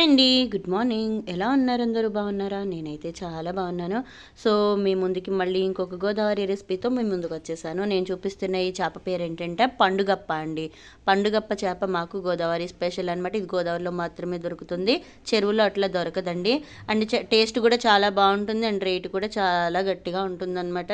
Hi అండి. Good morning ఎలా ఉన్నారు అందరూ? బాగున్నారా? నేనైతే చాలా బాగున్నాను. సో మీ ముందుకి మళ్ళీ ఇంకొక గోదావరి రెసిపీతో మీ ముందుకు వచ్చేసాను. నేను చూపిస్తున్న ఈ చేప పేరు ఏంటంటే పండుగప్ప అండి. పండుగప్ప చేప మాకు గోదావరి స్పెషల్ అనమాట ఇది గోదావరిలో మాత్రమే దొరుకుతుంది. చెరువులో అట్లా దొరకదండి. అండ్ టేస్ట్ కూడా చాలా బాగుంటుంది. అండ్ రేటు కూడా చాలా గట్టిగా ఉంటుందన్నమాట.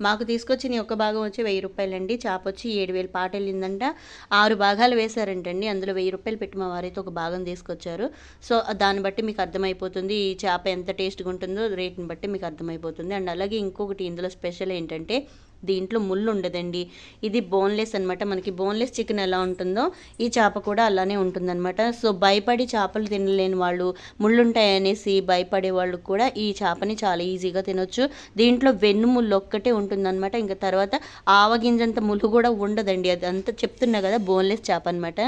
మాకు తీసుకొచ్చిన ఒక భాగం వచ్చి వెయ్యి రూపాయలండి. చేప వచ్చి ఏడు వేలు పాట వెళ్ళిందంట. ఆరు భాగాలు వేశారంటండి. అందులో వెయ్యి రూపాయలు పెట్టి మా వారైతే ఒక భాగం తీసుకొచ్చారు. సో దాన్ని బట్టి మీకు అర్థమైపోతుంది ఈ చేప ఎంత టేస్ట్గా ఉంటుందో రేట్ని బట్టి మీకు అర్థమైపోతుంది. అండ్ అలాగే ఇంకొకటి ఇందులో స్పెషల్ ఏంటంటే దీంట్లో ముళ్ళు ఉండదండి. ఇది బోన్లెస్ అనమాట మనకి బోన్లెస్ చికెన్ ఎలా ఉంటుందో ఈ చేప కూడా అలానే ఉంటుందన్నమాట. సో భయపడి చేపలు తినలేని వాళ్ళు ముళ్ళుంటాయనేసి భయపడే వాళ్ళు కూడా ఈ చేపని చాలా ఈజీగా తినొచ్చు. దీంట్లో వెన్ను ముళ్ళు ఒక్కటే ఉంటుందన్నమాట. ఇంకా తర్వాత ఆవగింజంత ముళ్ళు కూడా ఉండదండి. అది అంతా చెప్తున్నా కదా బోన్లెస్ చేప అనమాట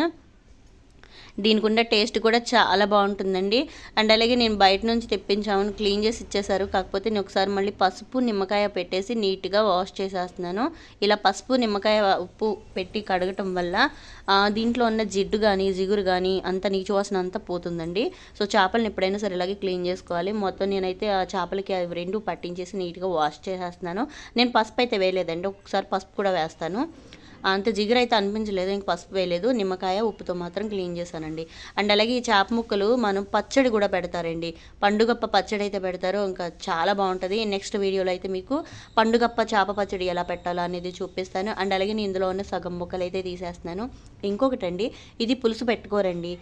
దీనికి ఉన్న టేస్ట్ కూడా చాలా బాగుంటుందండి. అండ్ అలాగే నేను బయట నుంచి తెప్పించామని క్లీన్ చేసి ఇచ్చేసారు కాకపోతే నేను ఒకసారి మళ్ళీ పసుపు నిమ్మకాయ పెట్టేసి నీట్గా వాష్ చేసేస్తున్నాను. ఇలా పసుపు నిమ్మకాయ ఉప్పు పెట్టి కడగటం వల్ల దీంట్లో ఉన్న జిడ్డు కానీ జిగురు కానీ అంత నీచు వాసన అంతా పోతుందండి. సో చేపలను ఎప్పుడైనా సరే ఇలాగే క్లీన్ చేసుకోవాలి. మొత్తం నేనైతే ఆ చేపలకి అవి రెండు పట్టించేసి నీట్గా వాష్ చేసేస్తున్నాను. నేను పసుపు అయితే వేయలేదండి. ఒకసారి పసుపు కూడా వేస్తాను. అంత జిగురు అయితే అనిపించలేదు ఇంక పసుపు వేయలేదు. నిమ్మకాయ ఉప్పుతో మాత్రం క్లీన్ చేశానండి. అండ్ అలాగే ఈ చేప ముక్కలు మనం పచ్చడి కూడా పెడతారండి. పండుగప్ప పచ్చడి అయితే పెడతారు ఇంకా చాలా బాగుంటుంది. నెక్స్ట్ వీడియోలో అయితే మీకు పండుగప్ప చేప పచ్చడి ఎలా పెట్టాలో అనేది చూపిస్తాను. అండ్ అలాగే నేను ఇందులో ఉన్న సగం ముక్కలు అయితే తీసేస్తున్నాను. ఇంకొకటండి ఇది పులుసు పెట్టుకోరండి.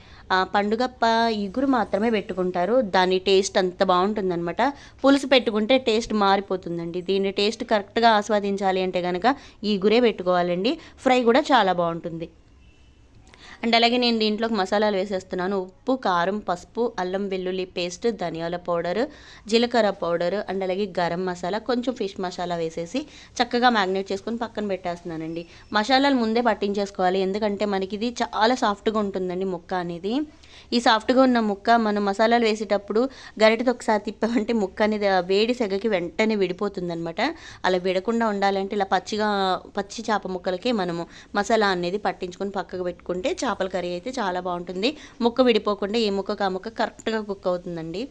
పండుగప్ప ఇగురు మాత్రమే పెట్టుకుంటారు. దాని టేస్ట్ అంత బాగుంటుందన్నమాట. పులుసు పెట్టుకుంటే టేస్ట్ మారిపోతుందండి. దీని టేస్ట్ కరెక్ట్గా ఆస్వాదించాలి అంటే కనుక ఈ గురే పెట్టుకోవాలండి. ఫ్రై కూడా చాలా బాగుంటుంది. అండ్ అలాగే నేను దీంట్లోకి మసాలాలు వేసేస్తున్నాను. ఉప్పు కారం పసుపు అల్లం వెల్లుల్లి పేస్ట్ ధనియాల పౌడర్ జీలకర్ర పౌడర్ అండ్ అలాగే గరం మసాలా కొంచెం ఫిష్ మసాలా వేసేసి చక్కగా మ్యాగ్నేట్ చేసుకొని పక్కన పెట్టేస్తున్నానండి. మసాలాలు ముందే పట్టించేసుకోవాలి. ఎందుకంటే మనకి ఇది చాలా సాఫ్ట్గా ఉంటుందండి ముక్క అనేది. ఈ సాఫ్ట్గా ఉన్న ముక్క మనం మసాలాలు వేసేటప్పుడు గరిటతో ఒకసారి తిప్పామంటే ముక్క అనేది వేడి సెగకి వెంటనే విడిపోతుంది అనమాట అలా విడకుండా ఉండాలంటే ఇలా పచ్చిగా పచ్చి చేప ముక్కలకే మనము మసాలా అనేది పట్టించుకొని పక్కకు పెట్టుకుంటే చేపల కర్రీ అయితే చాలా బాగుంటుంది. ముక్క విడిపోకుండా ఏ ముక్కకు ఆ ముక్క కరెక్ట్గా కుక్ అవుతుందండి.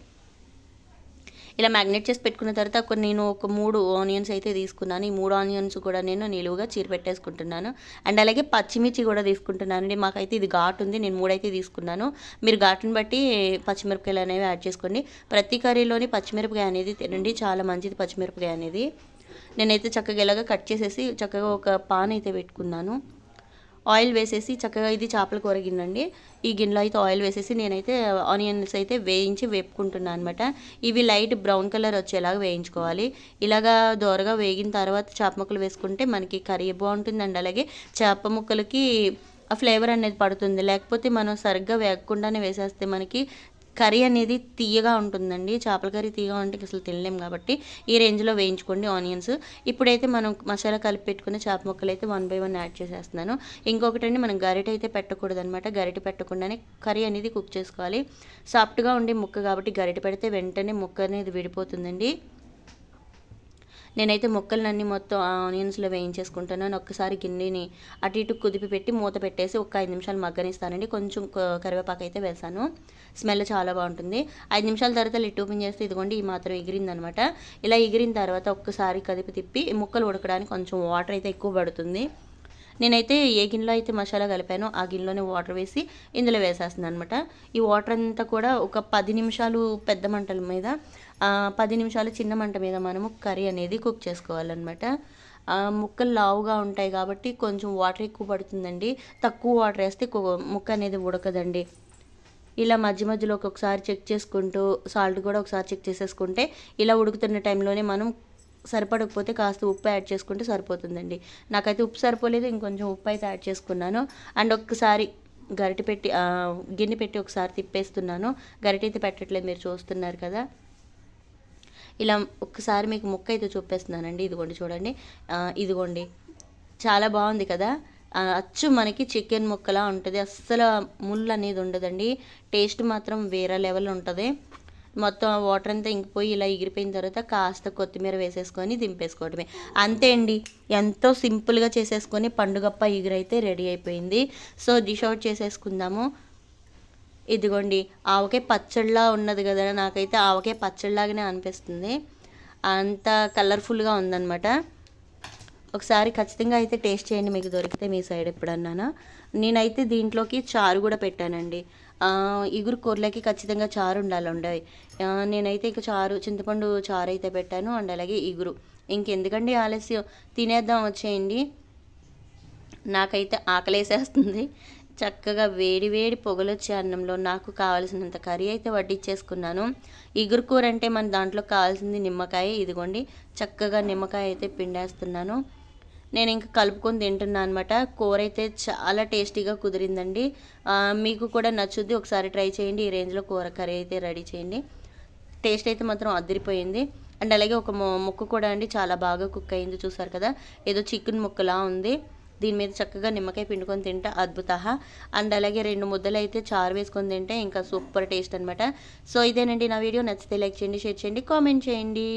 ఇలా మ్యాగ్నెట్ చేసి పెట్టుకున్న తర్వాత ఒక నేను ఒక మూడు ఆనియన్స్ అయితే తీసుకున్నాను. ఈ మూడు ఆనియన్స్ కూడా నేను నిలువుగా చీర పెట్టేసుకుంటున్నాను అండ్ అలాగే పచ్చిమిర్చి కూడా తీసుకుంటున్నాను అండి మాకైతే ఇది ఘాటు ఉంది. నేను మూడైతే తీసుకున్నాను. మీరు ఘాటుని బట్టి పచ్చిమిరపకాయలు అనేవి యాడ్ చేసుకోండి. ప్రతి కర్రీలోని పచ్చిమిరపకాయ అనేది తినండి. చాలా మంచిది పచ్చిమిరపకాయ అనేది. నేనైతే చక్కగా ఇలాగ కట్ చేసేసి చక్కగా ఒక పాన్ అయితే పెట్టుకున్నాను. ఆయిల్ వేసేసి చక్కగా ఇది చేపల కూర గిన్నె ఈ గిన్నెలో అయితే ఆయిల్ వేసేసి నేనైతే ఆనియన్స్ అయితే వేయించి వేపుకుంటున్నాను అనమాట ఇవి లైట్ బ్రౌన్ కలర్ వచ్చేలాగా వేయించుకోవాలి. ఇలాగా దోరగా వేగిన తర్వాత చేప ముక్కలు వేసుకుంటే మనకి కర్రీ బాగుంటుందండి. అలాగే చేప ముక్కలకి ఆ ఫ్లేవర్ అనేది పడుతుంది. లేకపోతే మనం సరిగ్గా వేగకుండానే వేసేస్తే మనకి కర్రీ అనేది తీయగా ఉంటుందండి. చేపల కర్రీ తీయగా ఉంటే అసలు తినలేం కాబట్టి ఈ రేంజ్లో వేయించుకోండి ఆనియన్స్. ఇప్పుడైతే మనం మసాలా కలిపి పెట్టుకున్న చేప ముక్కలు అయితే వన్ బై వన్ యాడ్ చేసేస్తున్నాను. ఇంకొకటి అండి మనం గరిట అయితే పెట్టకూడదు అనమాట గరిట పెట్టకుండానే కర్రీ అనేది కుక్ చేసుకోవాలి. సాఫ్ట్గా ఉండే ముక్క కాబట్టి గరిట పెడితే వెంటనే ముక్క అనేది విడిపోతుందండి. నేనైతే ముక్కలన్నీ మొత్తం ఆనియన్స్లో వేయించేసుకుంటున్నాను ఒక్కసారి గిన్నెని అటు ఇటు కుదిపి పెట్టి మూత పెట్టేసి ఒక ఐదు నిమిషాలు మగ్గనిస్తానండి. కొంచెం కరివేపాకు అయితే వేసాను. స్మెల్ చాలా బాగుంటుంది. ఐదు నిమిషాల తర్వాత లిట్ ఓపెన్ చేస్తే ఇదిగోండి ఈ మాత్రం ఎగిరిందనమాట. ఇలా ఎగిరిన తర్వాత ఒక్కసారి కదిపి తిప్పి ముక్కలు ఉడకడానికి కొంచెం వాటర్ అయితే ఎక్కువ పడుతుంది. నేనైతే ఏ గిన్నెలో అయితే మసాలా కలిపానో ఆ గిన్నెలోనే వాటర్ వేసి ఇందులో వేసేస్తుంది అనమాట ఈ వాటర్ అంతా కూడా ఒక పది నిమిషాలు పెద్ద మంటల మీద పది నిమిషాలు చిన్న మంట మీద మనము కర్రీ అనేది కుక్ చేసుకోవాలన్నమాట. ముక్కలు లావుగా ఉంటాయి కాబట్టి కొంచెం వాటర్ ఎక్కువ పడుతుందండి. తక్కువ వాటర్ వేస్తే ముక్క అనేది ఉడకదండి. ఇలా మధ్య మధ్యలో ఒక్కొక్కసారి చెక్ చేసుకుంటూ సాల్ట్ కూడా ఒకసారి చెక్ చేసేసుకుంటే ఇలా ఉడుకుతున్న టైంలోనే మనం సరిపడకపోతే కాస్త ఉప్పు యాడ్ చేసుకుంటే సరిపోతుందండి. నాకైతే ఉప్పు సరిపోలేదు ఇంకొంచెం ఉప్పు అయితే యాడ్ చేసుకున్నాను. అండ్ ఒక్కసారి గరిటె పెట్టి గిన్నె పెట్టి ఒకసారి తిప్పేస్తున్నాను. గరిటె అయితే పెట్టట్లేదు మీరు చూస్తున్నారు కదా. ఇలా ఒక్కసారి మీకు ముక్క అయితే చూపిస్తున్నానండి. ఇదిగోండి చూడండి. ఇదిగోండి. చాలా బాగుంది కదా? అచ్చు మనకి చికెన్ ముక్కలా ఉంటుంది. అస్సలు ముళ్ళు అనేది ఉండదండి. టేస్ట్ మాత్రం వేరే లెవెల్ ఉంటుంది. మొత్తం వాటర్ అంతా ఇంకిపోయి ఇలా ఎగిరిపోయిన తర్వాత కాస్త కొత్తిమీర వేసేసుకొని దింపేసుకోవడమే. అంతే అండి. ఎంతో సింపుల్గా చేసేసుకొని పండుగప్ప ఎగురైతే రెడీ అయిపోయింది. సో డిష్ అవుట్ చేసేసుకుందాము. ఇదిగోండి ఆవకాయ పచ్చడిలా ఉన్నది కదా నాకైతే ఆవకాయ పచ్చడిలాగానే అనిపిస్తుంది. అంత కలర్ఫుల్గా ఉందన్నమాట. ఒకసారి ఖచ్చితంగా అయితే టేస్ట్ చేయండి మీకు దొరికితే మీ సైడ్ ఎప్పుడన్నానా. నేనైతే దీంట్లోకి చారు కూడా పెట్టానండి. ఇగురు కూరలకి ఖచ్చితంగా చారు ఉండాలి ఉండవి నేనైతే ఇంకా చారు చింతపండు చారు అయితే పెట్టాను అండ్ అలాగే ఇగురు. ఇంకెందుకండి ఆలస్యం? తినేద్దాం వచ్చేయండి. నాకైతే ఆకలేసేస్తుంది. చక్కగా వేడి వేడి పొగలొచ్చే అన్నంలో నాకు కావాల్సినంత కర్రీ అయితే వడ్డించేసుకున్నాను ఇగురు కూర అంటే మన దాంట్లో కావాల్సింది నిమ్మకాయ. ఇదిగోండి చక్కగా నిమ్మకాయ అయితే పిండేస్తున్నాను. నేను ఇంకా కలుపుకొని తింటున్నాను అనమాట కూర అయితే చాలా టేస్టీగా కుదిరిందండి. మీకు కూడా నచ్చుద్ది. ఒకసారి ట్రై చేయండి. ఈ రేంజ్లో కూర కర్రీ అయితే రెడీ చేయండి. టేస్ట్ అయితే మాత్రం అదిరిపోయింది. అండ్ అలాగే ఒక ముక్క కూడా అండి చాలా బాగా కుక్ అయింది చూసారు కదా. ఏదో చికెన్ ముక్కలా ఉంది. దీని మీద చక్కగా నిమ్మకాయ పిండుకొని తింటే అద్భుత అండ్ అలాగే రెండు ముద్దలు అయితే చారు వేసుకొని తింటే ఇంకా సూపర్ టేస్ట్ అనమాట సో ఇదేనండి నా వీడియో. నచ్చితే లైక్ చేయండి షేర్ చేయండి కామెంట్ చేయండి.